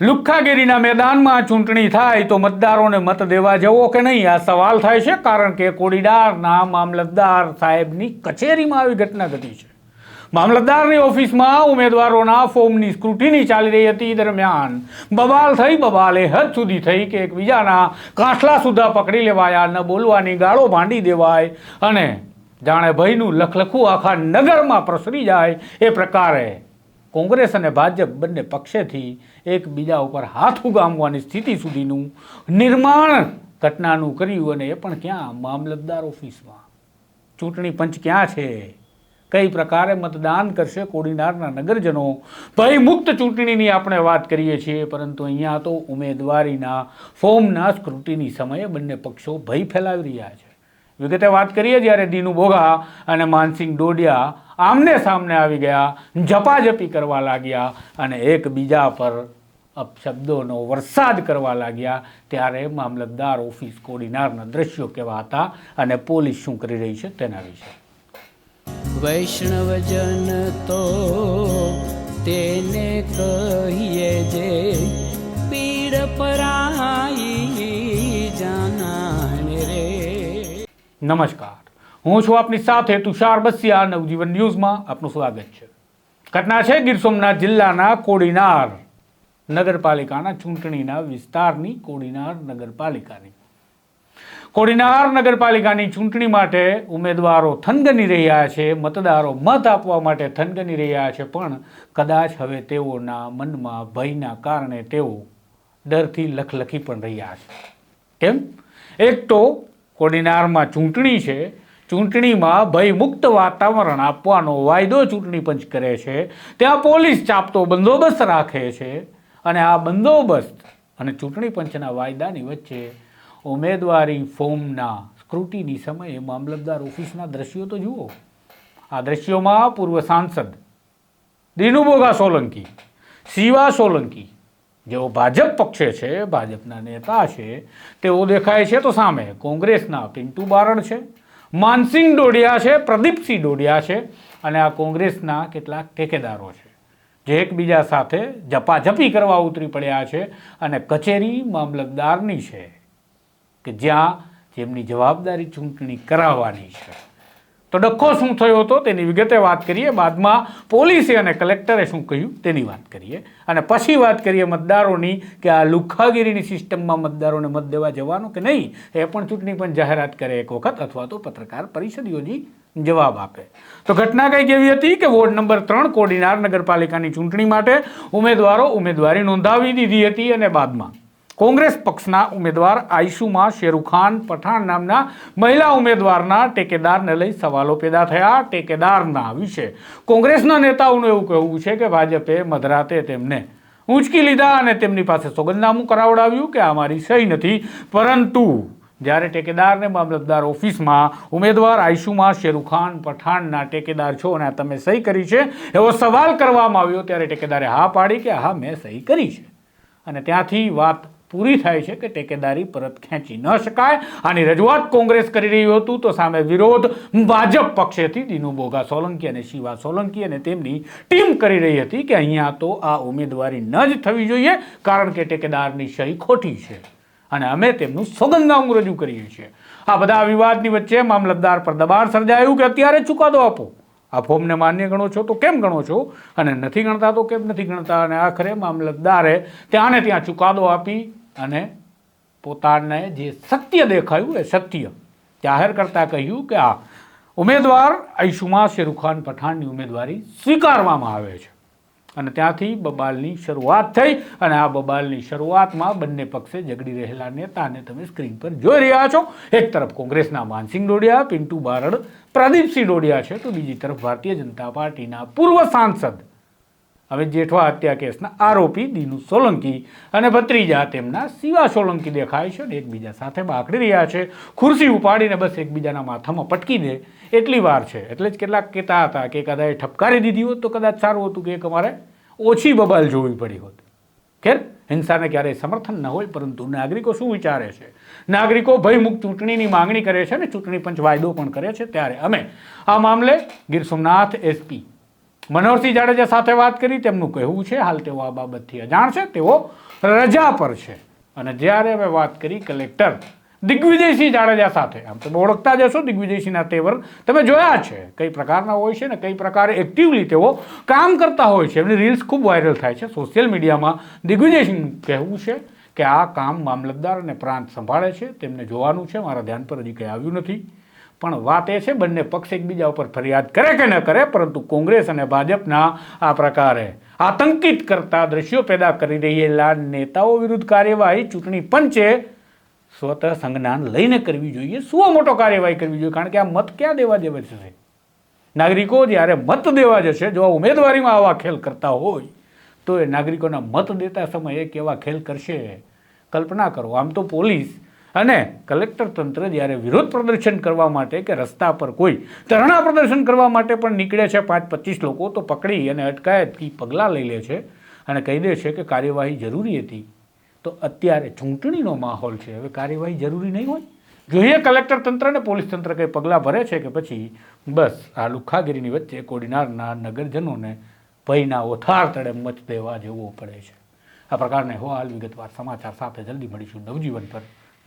લુખ્ખાગીરીના મેદાનમાં ચૂંટણી થાય તો મતદારોને મત દેવા જવો કે નહીં? આ સવાલ થાય છે કારણ કે કોડીનારના મામલતદાર સાહેબની કચેરીમાં આવી ઘટના ઘટી છે. મામલતદારની ઓફિસમાં ઉમેદવારોના ફોર્મની સ્ક્રુટિની ચાલી રહી હતી. દરમિયાન બબાલ થઈ બબાલે હદ સુધી થઈ કે એકબીજાના કાંઠલા સુધા પકડી લેવાયા, ન બોલવાની ગાળો ભાંડી દેવાય અને જાણે ભયનું લખલખું આખા નગરમાં પ્રસરી જાય એ પ્રકારે કોંગ્રેસ અને ભાજપ બંને પક્ષેથી એકબીજા ઉપર હાથ ઉગામવાની સ્થિતિ સુધીનું નિર્માણ ઘટનાનું કર્યું અને એ પણ ક્યાં? મામલતદાર ઓફિસમાં. ચૂંટણી પંચ ક્યાં છે? કઈ પ્રકારે મતદાન કરશે કોડીનારના નગરજનો? ભયમુક્ત ચૂંટણીની આપણે વાત કરીએ છીએ, પરંતુ અહીંયા તો ઉમેદવારીના ફોર્મના સ્ક્રુટીની સમયે બંને પક્ષો ભય ફેલાવી રહ્યા છે. વિગતે વાત કરીએ જ્યારે દીનુ બોગા અને માનસિંહ ડોડિયા આમને સામને આવી ગયા ઝપાઝપી કરવા લાગ્યા અને એકબીજા પર અપશબ્દોનો વરસાદ કરવા લાગ્યા. ત્યારે મામલતદાર ઓફિસ કોડીનારના દ્રશ્યો કેવા હતા અને પોલીસ શું કરી રહી છે તેના વિશે. વૈષ્ણવજન તો તેને કહીએ જે પીડ પરાઈ જાના રે. નમસ્કાર. હું છું આપની સાથે તુષાર બસિયા નવજીવન ન્યૂઝમાં આપનું સ્વાગત છે. ઘટના છે ગીર સોમનાથ જિલ્લાના કોડીનાર નગરપાલિકાના ચૂંટણીના વિસ્તારની કોડીનાર નગરપાલિકાની. કોડીનાર નગરપાલિકાની ચૂંટણી માટે ઉમેદવારો થનગની રહ્યા છે, મતદારો મત આપવા માટે થનગની રહ્યા છે, પણ કદાચ હવે તેઓના મનમાં ભયના કારણે તેઓ ડરથી લખલખી પણ રહ્યા છે. કેમ? એક તો કોડીનારમાં ચૂંટણી છે ચૂંટણીમાં ભયમુક્ત વાતાવરણ આપવાનો વાયદો ચૂંટણી પંચ કરે છે, ત્યાં પોલીસ ચાપતો બંદોબસ્ત રાખે છે અને આ બંદોબસ્ત અને ચૂંટણી પંચના વાયદાની વચ્ચે ઉમેદવારી ફોર્મના સ્ક્રુટીની સમયે મામલતદાર ઓફિસના દ્રશ્યો તો જુઓ. આ દ્રશ્યોમાં પૂર્વ સાંસદ દિનુબોગા સોલંકી, શિવા સોલંકી, જેઓ ભાજપ પક્ષે છે, ભાજપના નેતા છે, તેઓ દેખાય છે તો સામે કોંગ્રેસના પિન્ટુ બારણ છે માનસિંહ ડોડિયા છે, પ્રદીપસિંહ ડોડિયા છે અને આ કોંગ્રેસના કેટલાક ઠેકેદારો છે. જે એકબીજા સાથે જપાઝપી કરવા ઉતરી પડ્યા છે અને કચેરી મામલતદારની છે કે જ્યાં જેમની જવાબદારી ચૂંટણી કરાવવાની છે. તો ડખ્ખો શું થયો હતો તેની વિગતે વાત કરીએ. બાદમાં પોલીસે અને કલેક્ટરે શું કહ્યું તેની વાત કરીએ. અને પછી વાત કરીએ મતદારોની કે આ લુખાગીરીની સિસ્ટમમાં મતદારોને મત દેવા જવાનો કે નહીં, એ પણ ચૂંટણી પણ જાહેરાત કરે એક વખત અથવા તો પત્રકાર પરિષદ યોજી જવાબ આપે. તો ઘટના કંઈક એવી હતી કે વોર્ડ નંબર ત્રણ કોડીનાર નગરપાલિકાની ચૂંટણી માટે ઉમેદવારો ઉમેદવારી નોંધાવી દીધી હતી અને બાદમાં કોંગ્રેસ પક્ષના ઉમેદવાર આઈશુમાં શેરુખાન પઠાણ નામના મહિલા ઉમેદવારના ટેકેદારને લઈ સવાલો પેદા થયા ટેકેદારના વિશે. કોંગ્રેસના નેતાઓનું એવું કહેવું છે કે ભાજપે મધરાતે તેમને ઊંચકી લીધા અને તેમની પાસે સોગંદનામું કરાવડાવ્યું કે આ મારી સહી નથી. પરંતુ જ્યારે ટેકેદારને મામલતદાર ઓફિસમાં ઉમેદવાર આઈશુમાં શેરુખાન પઠાણના ટેકેદાર છો અને તમે સહી કરી છે, એવો સવાલ કરવામાં આવ્યો ત્યારે ટેકેદારે હા પાડી કે હા, મેં સહી કરી છે. અને ત્યાંથી વાત પૂરી થાય છે કે ટેકેદારી પરત ખેંચી ન શકાય. આની રજૂઆત કોંગ્રેસ કરી રહ્યું હતું તો સામે વિરોધ ભાજપ પક્ષેથી દિનુ બોગા સોલંકી અને શિવા સોલંકી અને તેમની ટીમ કરી રહી હતી કે અહીંયા તો આ ઉમેદવારી ન જ થવી જોઈએ કારણ કે ટેકેદારની સહી ખોટી છે અને અમે તેમનું સોગંદનામું રજૂ કરીએ છીએ. આ બધા વિવાદની વચ્ચે મામલતદાર પર દબાણ સર્જાયું કે અત્યારે ચુકાદો આપો. આ ફોર્મને માન્ય ગણો છો તો કેમ ગણો છો? અને નથી ગણતા તો કેમ નથી ગણતા? અને આખરે મામલતદારે ત્યાં ને ત્યાં ચુકાદો આપી અને પોતાને જે સત્ય દેખાયું એ સત્ય. જાહેર કરતાં કહ્યું કે આ ઉમેદવાર આયુષુમા શેરુખાન પઠાણની ઉમેદવારી સ્વીકારવામાં આવે છે. અને ત્યાંથી બબાલની શરૂઆત થઈ અને આ બબાલની શરૂઆતમાં બંને પક્ષે ઝઘડી રહેલા નેતાને તમે સ્ક્રીન પર જોઈ રહ્યા છો. એક તરફ કોંગ્રેસના માનસિંહ ડોડિયા, પિન્ટુ બારડ, પ્રદીપસિંહ ડોડિયા છે તો બીજી તરફ ભારતીય જનતા પાર્ટીના પૂર્વ સાંસદ હવે જેઠવા હત્યા કેસના આરોપી દીનુ સોલંકી અને ભત્રીજા તેમના શિવા સોલંકી દેખાય છે અને એકબીજા સાથે બાકડી રહ્યા છે. ખુરશી ઉપાડીને બસ એકબીજાના માથામાં પટકી દે એટલી વાર છે. એટલે જ કેટલાક કહેતા હતા કે કદાચ ઠપકારી દીધી હોત તો કદાચ સારું હતું કે એક અમારે ઓછી બબાલ જોવી પડી હોત. ખેર, હિંસાને ક્યારેય સમર્થન ન હોય પરંતુ નાગરિકો શું વિચારે છે? નાગરિકો ભયમુક્ત ચૂંટણીની માંગણી કરે છે અને ચૂંટણી પંચ વાયદો પણ કરે છે. ત્યારે અમે આ મામલે ગીર સોમનાથ એસપી મનોહરસિંહ જાડેજા સાથે વાત કરી, તેમનું કહેવું છે, હાલ તેઓ આ બાબતથી અજાણ છે, તેઓ રજા પર છે. અને જ્યારે અમે વાત કરી કલેક્ટર દિગ્વિજયસિંહ જાડેજા સાથે, આમ તમે ઓળખતા જશો દિગ્વિજયસિંહના તેવર, તમે જોયા છે કઈ પ્રકારના હોય છે ને કઈ પ્રકારે એક્ટિવલી તેઓ કામ કરતા હોય છે. એમની રીલ્સ ખૂબ વાયરલ થાય છે. સોશિયલ મીડિયામાં દિગ્વિજયસિંહનું કહેવું છે કે આ કામ મામલતદાર અને પ્રાંત સંભાળે છે. તેમને જોવાનું છે. મારા ધ્યાન પર હજી કંઈ આવ્યું નથી. પણ વાત એ છે, બંને પક્ષ એકબીજા ઉપર ફરિયાદ કરે કે ન કરે, પરંતુ કોંગ્રેસ અને ભાજપના આ પ્રકારે આતંકિત કરતા દ્રશ્યો પેદા કરી રહેલા નેતાઓ વિરુદ્ધ કાર્યવાહી ચૂંટણી પંચે સ્વતઃ સંજ્ઞાન લઈને કરવી જોઈએ. શું મોટો કાર્યવાહી કરવી જોઈએ, કારણ કે આ મત ક્યાં દેવા દેવા જશે? નાગરિકો જ્યારે મત દેવા જશે, જો આ ઉમેદવારીમાં આવા ખેલ કરતા હોય, તો એ નાગરિકોના મત દેતા સમયે કેવા ખેલ કરશે? કલ્પના કરો, આમ તો પોલીસ અને કલેક્ટર તંત્ર જ્યારે વિરોધ પ્રદર્શન કરવા માટે કે રસ્તા પર કોઈ ધરણા પ્રદર્શન કરવા માટે પણ નીકળે છે પાંચ પચીસ લોકો તો પકડી અને અટકાયતથી પગલાં લઈ લે છે અને કહી દે છે કે કાર્યવાહી જરૂરી હતી. તો અત્યારે ચૂંટણીનો માહોલ છે. હવે કાર્યવાહી જરૂરી નહીં હોય? જોઈએ કલેક્ટર તંત્ર અને પોલીસ તંત્ર કંઈ પગલાં ભરે છે કે પછી બસ આ લુખાગીરીની વચ્ચે કોડીનારના નગરજનોને ભયના ઓથાર તળે મચ દેવા જેવો પડે છે. આ પ્રકારને હો હાલ વિગતવાર સમાચાર સાથે જલ્દી મળીશું નવજીવન પર.